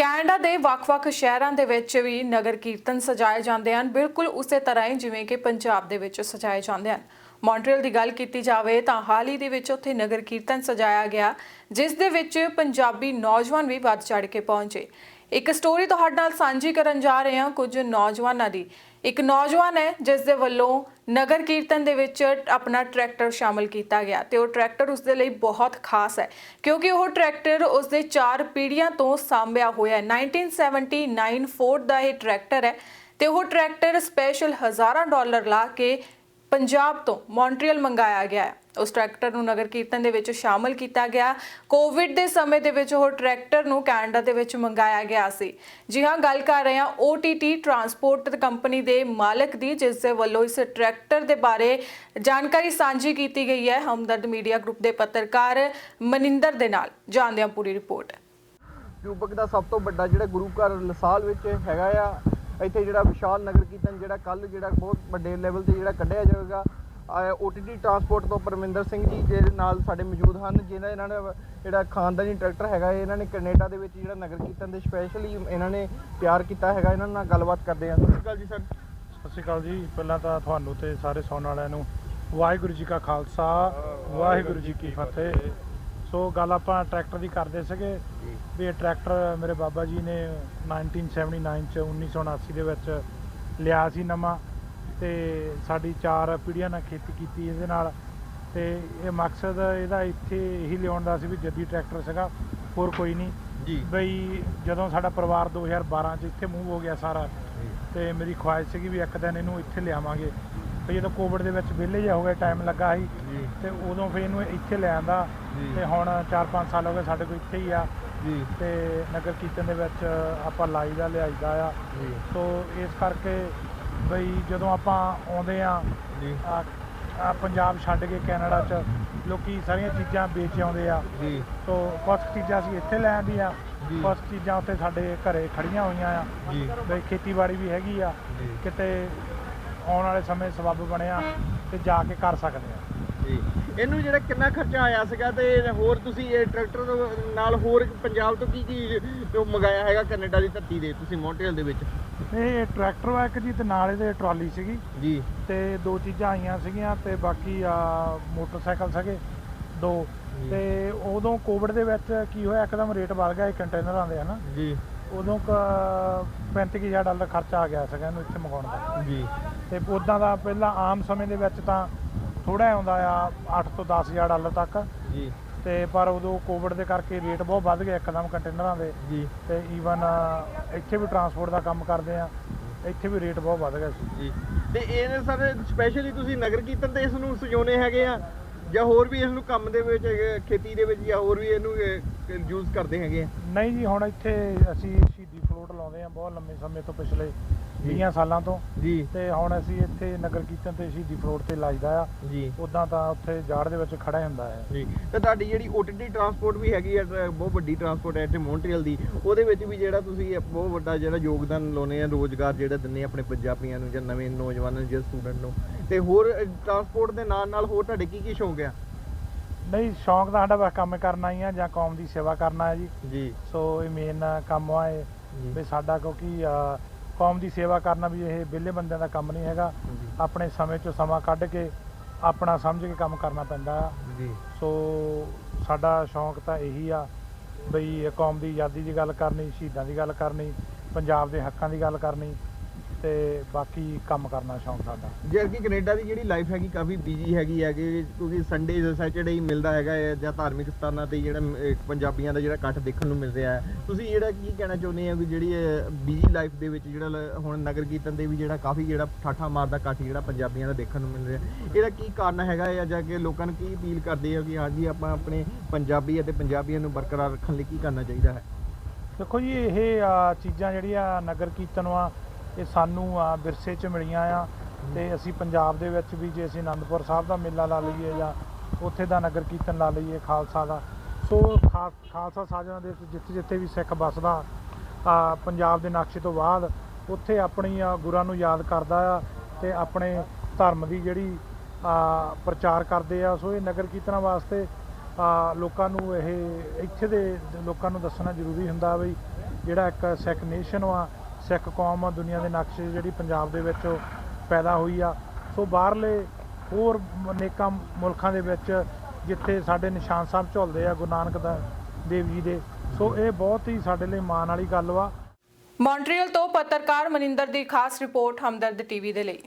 Canada ਦੇ ਵੱਖ-ਵੱਖ ਸ਼ਹਿਰਾਂ ਦੇ ਵਿੱਚ ਵੀ ਨਗਰ ਕੀਰਤਨ ਸਜਾਏ ਜਾਂਦੇ ਹਨ। ਬਿਲਕੁਲ ਉਸੇ ਤਰ੍ਹਾਂ ਹੀ ਜਿਵੇਂ ਕਿ ਪੰਜਾਬ ਦੇ ਵਿੱਚ ਸਜਾਏ ਜਾਂਦੇ ਹਨ। ਮੌਂਟਰੀਅਲ ਦੀ ਗੱਲ ਕੀਤੀ ਜਾਵੇ ਤਾਂ ਹਾਲ ਹੀ ਦੇ ਵਿੱਚ ਉੱਥੇ ਨਗਰ ਕੀਰਤਨ ਸਜਾਇਆ ਗਿਆ, ਜਿਸ ਦੇ ਵਿੱਚ ਪੰਜਾਬੀ ਨੌਜਵਾਨ ਵੀ ਵੱਧ ਚੜ ਕੇ ਪਹੁੰਚੇ। ਇੱਕ ਸਟੋਰੀ ਤੁਹਾਡੇ ਨਾਲ ਸਾਂਝੀ ਕਰਨ ਜਾ ਰਹੇ ਹਾਂ ਕੁਝ ਨੌਜਵਾਨਾਂ ਦੀ। ਇੱਕ ਨੌਜਵਾਨ ਹੈ ਜਿਸ ਦੇ ਵੱਲੋਂ ਨਗਰ ਕੀਰਤਨ ਦੇ ਵਿੱਚ ਆਪਣਾ ਟਰੈਕਟਰ ਸ਼ਾਮਲ ਕੀਤਾ ਗਿਆ ਤੇ ਉਹ ਟਰੈਕਟਰ ਉਸ ਦੇ ਲਈ ਬਹੁਤ ਖਾਸ ਹੈ, ਕਿਉਂਕਿ ਉਹ ਟਰੈਕਟਰ ਉਸ ਦੇ ਚਾਰ ਪੀੜ੍ਹੀਆਂ ਤੋਂ ਸਾਂਭਿਆ ਹੋਇਆ ਹੈ। 1979 ਫੋਰਡ ਦਾ ਇਹ ਟਰੈਕਟਰ ਹੈ ਤੇ ਉਹ ਟਰੈਕਟਰ ਸਪੈਸ਼ਲ ਹਜ਼ਾਰਾਂ ਡਾਲਰ ਲਾ ਕੇ ਪੰਜਾਬ ਤੋਂ ਮੌਂਟਰੀਅਲ ਮੰਗਾਇਆ ਗਿਆ ਹੈ। ਉਸ ਟਰੈਕਟਰ ਨੂੰ ਨਗਰ ਕੀਰਤਨ ਦੇ ਵਿੱਚ ਸ਼ਾਮਲ ਕੀਤਾ ਗਿਆ। ਕੋਵਿਡ ਦੇ ਸਮੇਂ ਦੇ ਵਿੱਚ ਉਹ ਟਰੈਕਟਰ ਨੂੰ ਕੈਨੇਡਾ ਦੇ ਵਿੱਚ ਮੰਗਾਇਆ ਗਿਆ ਸੀ। ਜੀ ਹਾਂ, ਗੱਲ ਕਰ ਰਹੇ ਹਾਂ OTT ਟਰਾਂਸਪੋਰਟ ਕੰਪਨੀ ਦੇ ਮਾਲਕ ਦੀ, ਜਿਸ ਦੇ ਵੱਲੋਂ ਇਸ ਟਰੈਕਟਰ ਦੇ ਬਾਰੇ ਜਾਣਕਾਰੀ ਸਾਂਝੀ ਕੀਤੀ ਗਈ ਹੈ। ਹਮਦਰਦ ਮੀਡੀਆ ਗਰੁੱਪ ਦੇ ਪੱਤਰਕਾਰ ਮਨਿੰਦਰ ਦੇ ਨਾਲ। ਜਾਣਦੇ ਹਾਂ ਪੂਰੀ ਰਿਪੋਰਟ। ਯੂਬਕ ਦਾ ਸਭ ਤੋਂ ਵੱਡਾ ਜਿਹੜਾ ਗੁਰੂ ਘਰ ਲਸਾਲ ਵਿੱਚ ਹੈਗਾ ਆ ਇੱਥੇ ਜਿਹੜਾ ਵਿਸ਼ਾਲ ਨਗਰ ਕੀਰਤਨ ਜਿਹੜਾ ਕੱਲ ਜਿਹੜਾ ਬਹੁਤ ਵੱਡੇ ਲੈਵਲ ਤੇ ਜਿਹੜਾ ਕੱਢਿਆ ਜਾਵੇਗਾ OTT ਟਰਾਂਸਪੋਰਟ ਤੋਂ ਪਰਮਿੰਦਰ ਸਿੰਘ ਜੀ ਜਿਹੜੇ ਨਾਲ ਸਾਡੇ ਮੌਜੂਦ ਹਨ ਜਿਹਨਾਂ ਇਹਨਾਂ ਨੇ ਜਿਹੜਾ ਖਾਨਦਾਨੀ ਟਰੈਕਟਰ ਹੈਗਾ, ਇਹਨਾਂ ਨੇ ਕੈਨੇਡਾ ਦੇ ਵਿੱਚ ਜਿਹੜਾ ਨਗਰ ਕੀਰਤਨ ਦੇ ਸਪੈਸ਼ਲੀ ਇਹਨਾਂ ਨੇ ਤਿਆਰ ਕੀਤਾ ਹੈਗਾ, ਇਹਨਾਂ ਨਾਲ ਗੱਲਬਾਤ ਕਰਦੇ ਹਾਂ। ਸਤਿ ਸ਼੍ਰੀ ਅਕਾਲ ਜੀ ਸਰ। ਸਤਿ ਸ਼੍ਰੀ ਅਕਾਲ ਜੀ। ਪਹਿਲਾਂ ਤਾਂ ਤੁਹਾਨੂੰ ਤੇ ਸਾਰੇ ਸੌਣ ਵਾਲਿਆਂ ਨੂੰ ਵਾਹਿਗੁਰੂ ਜੀ ਕਾ ਖਾਲਸਾ, ਵਾਹਿਗੁਰੂ ਜੀ ਕੀ ਫਤਿਹ। ਸੋ ਗੱਲ ਆਪਾਂ ਟਰੈਕਟਰ ਦੀ ਕਰਦੇ ਸੀਗੇ ਵੀ ਇਹ ਟਰੈਕਟਰ ਮੇਰੇ ਬਾਬਾ ਜੀ ਨੇ 1979 ਚ 1979 ਦੇ ਵਿੱਚ ਲਿਆ ਸੀ ਨਵਾਂ ਤੇ ਸਾਡੀ ਚਾਰ ਪੀੜ੍ਹੀਆਂ ਨਾਲ ਖੇਤੀ ਕੀਤੀ ਇਹਦੇ ਨਾਲ ਤੇ ਇਹ ਮਕਸਦ ਇਹਦਾ ਇੱਥੇ ਇਹੀ ਲਿਆਉਣ ਦਾ ਸੀ ਵੀ ਜੱਦੀ ਟਰੈਕਟਰ ਸੀਗਾ ਹੋਰ ਕੋਈ ਨਹੀਂ। ਜੀ। ਬਈ ਜਦੋਂ ਸਾਡਾ ਪਰਿਵਾਰ 2012 ਚ ਇੱਥੇ ਮੂਵ ਹੋ ਗਿਆ ਸਾਰਾ ਤੇ ਮੇਰੀ ਖੁਆਇਸ਼ ਸੀਗੀ ਵੀ ਇੱਕ ਦਿਨ ਇਹਨੂੰ ਇੱਥੇ ਲਿਆਵਾਂਗੇ। ਤੇ ਜਦੋਂ ਕੋਵਿਡ ਦੇ ਵਿੱਚ ਵਿਹਲੇ ਜਿਹਾ ਹੋ ਗਿਆ ਟਾਈਮ ਲੱਗਾ ਸੀ ਜੀ। ਤੇ ਉਦੋਂ ਫਿਰ ਇਹਨੂੰ ਇੱਥੇ ਲੈ ਆਂਦਾ ਜੀ। ਤੇ ਹੁਣ 4-5 ਸਾਲ ਹੋ ਗਏ ਸਾਡੇ ਕੋਲ ਇੱਥੇ ਹੀ ਆ। ਜੀ। ਤੇ ਨਗਰ ਕੀਰਤਨ ਦੇ ਵਿੱਚ ਆਪਾਂ ਲਾਈਦਾ ਲਿਆਈਦਾ ਆ। ਜੀ। ਸੋ ਇਸ ਕਰਕੇ ਬਈ ਜਦੋਂ ਆਪਾਂ ਆਉਂਦੇ ਆ ਜੀ। ਆ ਆ ਪੰਜਾਬ ਛੱਡ ਕੇ ਕੈਨੇਡਾ ਚ ਲੋਕੀ ਸਾਰੀਆਂ ਚੀਜ਼ਾਂ ਵੇਚ ਆਉਂਦੇ ਆ। ਜੀ। ਸੋ ਕੁਝ ਚੀਜ਼ਾਂ ਅਸੀਂ ਇੱਥੇ ਲੈ ਆਂਦੀਆਂ ਜੀ। ਕੁਝ ਚੀਜ਼ਾਂ ਉੱਥੇ ਸਾਡੇ ਘਰੇ ਖੜੀਆਂ ਹੋਈਆਂ ਆ। ਜੀ। ਬਈ ਖੇਤੀਬਾੜੀ ਵੀ ਹੈਗੀ ਆ। ਜੀ। ਕਿਤੇ ਆਉਣ ਵਾਲੇ ਸਮੇਂ ਸਬੱਬ ਬਣਿਆ ਤੇ ਜਾ ਕੇ ਕਰ ਸਕਦੇ ਆ। ਜੀ। ਇਹਨੂੰ ਜਿਹੜਾ ਕਿੰਨਾ ਖਰਚਾ ਆਇਆ ਸੀਗਾ ਤੇ ਹੋਰ ਤੁਸੀਂ ਇਹ ਟਰੈਕਟਰ ਤੋਂ ਨਾਲ ਹੋਰ ਪੰਜਾਬ ਤੋਂ ਕੀ ਕੀ ਜੋ ਮੰਗਾਇਆ ਹੈਗਾ ਕੈਨੇਡਾ ਦੀ ਧਰਤੀ ਦੇ ਤੁਸੀਂ ਮੌਂਟਰੀਅਲ ਦੇ ਵਿੱਚ? ਇਹ ਟਰੈਕਟਰ ਵਾ ਇੱਕ ਜੀ ਤੇ ਨਾਲ ਇਹਦੇ ਟਰਾਲੀ ਸੀਗੀ। ਜੀ। ਤੇ ਦੋ ਚੀਜ਼ਾਂ ਆਈਆਂ ਸੀਗੀਆਂ ਤੇ ਬਾਕੀ ਆ ਮੋਟਰਸਾਈਕਲ ਸੀਗੇ ਦੋ। ਤੇ ਉਦੋਂ ਕੋਵਿਡ ਦੇ ਵਿੱਚ ਕੀ ਹੋਇਆ ਇੱਕਦਮ ਰੇਟ ਵੱਧ ਗਿਆ ਇਹ ਕੰਟੇਨਰਾਂ ਦੇ ਹਨਾ ਜੀ। ਉਦੋਂ ਕ 35000 ਡਾਲਰ ਖਰਚਾ ਆ ਗਿਆ ਸੀਗਾ ਇਹਨੂੰ ਇੱਥੇ ਮੰਗਾਉਣ ਦਾ। ਜੀ। ਤੇ ਉਦਾਂ ਦਾ ਪਹਿਲਾਂ ਆਮ ਸਮੇਂ ਦੇ ਵਿੱਚ ਤਾਂ ਥੋੜਾ ਆਉਂਦਾ ਆ 8 ਤੋਂ 10000 ਡਾਲਰ ਤੱਕ। ਜੀ। ਤੇ ਪਰ ਉਦੋਂ ਕੋਵਿਡ ਦੇ ਕਰਕੇ ਰੇਟ ਬਹੁਤ ਵੱਧ ਗਿਆ ਇੱਕਦਮ ਕੰਟੇਨਰਾਂ ਦੇ। ਜੀ। ਤੇ ਈਵਨ ਇੱਥੇ ਵੀ ਟਰਾਂਸਪੋਰਟ ਦਾ ਕੰਮ ਕਰਦੇ ਆ ਇੱਥੇ ਵੀ ਰੇਟ ਬਹੁਤ ਵੱਧ ਗਿਆ ਸੀ। ਜੀ। ਤੇ ਇਹਨੇ ਸਰ ਸਪੈਸ਼ਲੀ ਤੁਸੀਂ ਨਗਰ ਕੀਰਤਨ ਤੇ ਇਸ ਨੂੰ ਸਜਾਉਣੇ ਹੈਗੇ ਆ ਜਾਂ ਹੋਰ ਵੀ ਇਸ ਨੂੰ ਕੰਮ ਦੇ ਵਿੱਚ ਖੇਤੀ ਦੇ ਵਿੱਚ ਜਾਂ ਹੋਰ ਵੀ ਇਹਨੂੰ ਯੂਜ਼ ਕਰਦੇ ਹੈਗੇ ਆ? ਨਹੀਂ ਜੀ ਹੁਣ ਇੱਥੇ ਅਸੀਂ ਸ਼ਹੀਦੀ ਫਲੋਟ ਲਾਉਂਦੇ ਆ ਬਹੁਤ ਲੰਮੇ ਸਮੇਂ ਤੋਂ ਪਿਛਲੇ 20 ਸਾਲਾਂ ਤੋਂ। ਜੀ। ਤੇ ਹੁਣ ਅਸੀਂ ਇੱਥੇ ਨਗਰ ਕੀਰਤਨ ਤੇ ਸ਼ਹੀਦੀ ਫਲੋਟ ਤੇ ਲਾਈਦਾ ਆ। ਜੀ। ਉਦਾਂ ਤਾਂ ਉੱਥੇ ਜਾੜ ਦੇ ਵਿੱਚ ਖੜਾ ਹੁੰਦਾ ਹੈ। ਜੀ। ਤੇ ਤੁਹਾਡੀ ਜਿਹੜੀ OTT ਟਰਾਂਸਪੋਰਟ ਵੀ ਹੈਗੀ ਹੈ ਟਰ- ਬਹੁਤ ਵੱਡੀ ਟਰਾਂਸਪੋਰਟ ਹੈ ਇੱਥੇ ਮੌਂਟਰੀਅਲ ਦੀ। ਉਹਦੇ ਵਿੱਚ ਵੀ ਜਿਹੜਾ ਤੁਸੀਂ ਇਹ ਬਹੁਤ ਵੱਡਾ ਜਿਹੜਾ ਯੋਗਦਾਨ ਲਾਉਨੇ ਆ ਰੋਜ਼ਗਾਰ ਜਿਹੜਾ ਆ ਆਪਣੇ ਪੰਜਾਬੀਆਂ ਨੂੰ ਜਾਂ ਨਵੇਂ ਨੌਜਵਾਨਾਂ ਨੂੰ ਜਾਂ ਸਟੂਡੈਂਟ ਨੂੰ। ਤੇ ਹੋਰ ਟਰਾਂਸਪੋਰਟ ਦੇ ਨਾਲ ਨਾਲ ਹੋਰ ਤੁਹਾਡੇ ਕੀ ਕੀ ਸ਼ੌਂਕ ਆ? ਨਹੀਂ ਸ਼ੌਂਕ ਤਾਂ ਸਾਡਾ ਬਸ ਕੰਮ ਕਰਨਾ ਹੀ ਆ ਜਾਂ ਕੌਮ ਦੀ ਸੇਵਾ ਕਰਨਾ ਹੈ ਜੀ। ਜੀ। ਸੋ ਇਹ ਮੇਨ ਕੰਮ ਆ ਇਹ। ਵੀ ਸਾਡਾ ਕਿਉਂਕਿ ਅਹ, ਕੌਮ ਦੀ ਸੇਵਾ ਕਰਨਾ ਵੀ ਇਹ ਵਿਹਲੇ ਬੰਦਿਆਂ ਦਾ ਕੰਮ ਨਹੀਂ ਹੈਗਾ। ਆਪਣੇ ਸਮੇਂ ਚੋਂ ਸਮਾਂ ਕੱਢ ਕੇ ਆਪਣਾ ਸਮਝ ਕੇ ਕੰਮ ਕਰਨਾ ਪੈਂਦਾ ਆ। ਜੀ। ਸੋ ਸਾਡਾ ਸ਼ੌਂਕ ਤਾਂ ਇਹੀ ਆ ਬਈ ਕੌਮ ਦੀ ਆਜ਼ਾਦੀ ਦੀ ਗੱਲ ਕਰਨੀ ਸ਼ਹੀਦਾਂ ਦੀ ਗੱਲ ਕਰਨੀ ਪੰਜਾਬ ਦੇ ਹੱਕਾਂ ਦੀ ਗੱਲ ਕਰਨੀ ਤੇ ਬਾਕੀ ਕੰਮ ਕਰਨਾ ਸ਼ੌਂਕ ਸਾਡਾ। ਜੇ ਕਿ ਕੈਨੇਡਾ ਦੀ ਜਿਹੜੀ ਲਾਈਫ ਹੈਗੀ ਕਾਫੀ ਬਿਜ਼ੀ ਹੈਗੀ ਹੈ ਕਿ ਕਿਉਂਕਿ ਸੰਡੇ ਸੈਟਰਡੇ ਹੀ ਮਿਲਦਾ ਹੈਗਾ ਹੈ ਜਾਂ ਧਾਰਮਿਕ ਸਥਾਨਾਂ ਤੇ ਜਿਹੜਾ ਅਹ, ਪੰਜਾਬੀਆਂ ਦਾ ਜਿਹੜਾ ਇਕੱਠ ਦੇਖਣ ਨੂੰ ਮਿਲ ਰਿਹਾ ਹੈ। ਤੁਸੀਂ ਜਿਹੜਾ ਕੀ ਕਹਿਣਾ ਚਾਹੁੰਦੇ ਆ ਕਿ ਜਿਹੜੀ ਬਿਜ਼ੀ ਲਾਈਫ ਦੇ ਵਿੱਚ ਜਿਹੜਾ ਲ- ਹੁਣ ਨਗਰ ਕੀਰਤਨ ਦੇ ਵੀ ਜਿਹੜਾ ਕਾਫੀ ਜਿਹੜਾ ਠਾਠਾ ਮਾਰਦਾ ਇਕੱਠ ਜਿਹੜਾ ਪੰਜਾਬੀਆਂ ਦਾ ਦੇਖਣ ਨੂੰ ਮਿਲ ਰਿਹਾ ਇਹਦਾ ਕੀ ਕਾਰਨ ਹੈਗਾ ਹੈ ਜਾਂ ਕਿ ਲੋਕਾਂ ਨੂੰ ਕੀ ਅਪੀਲ ਕਰਦੇ ਆ ਕਿ ਹਾਂਜੀ ਆਪਾਂ ਆਪਣੇ ਪੰਜਾਬੀ ਅਤੇ ਪੰਜਾਬੀਆਂ ਨੂੰ ਬਰਕਰਾਰ ਰੱਖਣ ਲਈ ਕੀ ਕਰਨਾ ਚਾਹੀਦਾ ਹੈ? ਦੇਖੋ ਜੀ ਇਹ ਆ, ਚੀਜ਼ਾਂ ਜਿਹੜੀਆਂ ਨਗਰ ਕੀਰਤਨ ਆ ਇਹ ਸਾਨੂੰ, ਆ, ਵਿਰਸੇ 'ਚ ਮਿਲੀਆਂ ਆ ਤੇ ਅਸੀਂ ਪੰਜਾਬ ਦੇ ਵਿੱਚ ਵੀ ਜੇ ਅਸੀਂ ਆਨੰਦਪੁਰ ਸਾਹਿਬ ਦਾ ਮੇਲਾ ਲਾ ਲਈਏ ਜਾਂ ਉੱਥੇ ਦਾ ਨਗਰ ਕੀਰਤਨ ਲਾ ਲਈਏ ਖਾਲਸਾ ਦਾ, ਸੋ ਖਾ- ਖਾਲਸਾ ਸਾਜਣਾ ਦੇ ਵਿੱਚ ਜਿੱਥੇ ਜਿੱਥੇ ਵੀ ਸਿੱਖ ਵੱਸਦਾ, ਆ, ਪੰਜਾਬ ਦੇ ਨਕਸ਼ੇ ਤੋਂ ਬਾਅਦ ਉੱਥੇ ਆਪਣੀ ਗੁਰਾਂ ਨੂੰ ਯਾਦ ਕਰਦਾ ਆ ਤੇ ਆਪਣੇ ਧਰਮ ਦੀ ਜਿਹੜੀ, ਆ, ਪ੍ਰਚਾਰ ਕਰਦੇ ਆ, ਸੋ ਇਹ ਨਗਰ ਕੀਰਤਨਾਂ ਵਾਸਤੇ, ਆ, ਲੋਕਾਂ ਨੂੰ ਇਹ ਇੱਥੇ ਦੇ ਲੋਕਾਂ ਨੂੰ ਦੱਸਣਾ ਜ਼ਰੂਰੀ ਹੁੰਦਾ ਬਈ ਜਿਹੜਾ ਇੱਕ ਸਿੱਖ ਨੇਸ਼ਨ ਵਾ ਸਿੱਖ ਕੌਮ ਆ, ਦੁਨੀਆ ਦੇ ਨਕਸ਼ੇ ਜਿਹੜੀ ਪੰਜਾਬ ਦੇ ਵਿੱਚ ਪੈਦਾ ਹੋਈ ਆ। ਸੋ ਬਾਹਰਲੇ ਹੋਰ ਅਨੇਕਾਂ ਮੁਲਕਾਂ ਦੇ ਵਿੱਚ ਜਿੱਥੇ ਸਾਡੇ ਨਿਸ਼ਾਨ ਸਾਹਿਬ ਝੁਲਦੇ ਆ, ਗੁਰੂ ਨਾਨਕ ਦੇਵ ਜੀ ਦੇ, ਸੋ ਇਹ ਬਹੁਤ ਹੀ ਸਾਡੇ ਲਈ ਮਾਣ ਵਾਲੀ ਗੱਲ ਵਾ। ਮੌਂਟਰੀਅਲ ਤੋਂ ਪੱਤਰਕਾਰ ਮਨਿੰਦਰ ਦੀ ਖਾਸ ਰਿਪੋਰਟ ਹਮਦਰਦ ਟੀਵੀ ਦੇ ਲਈ।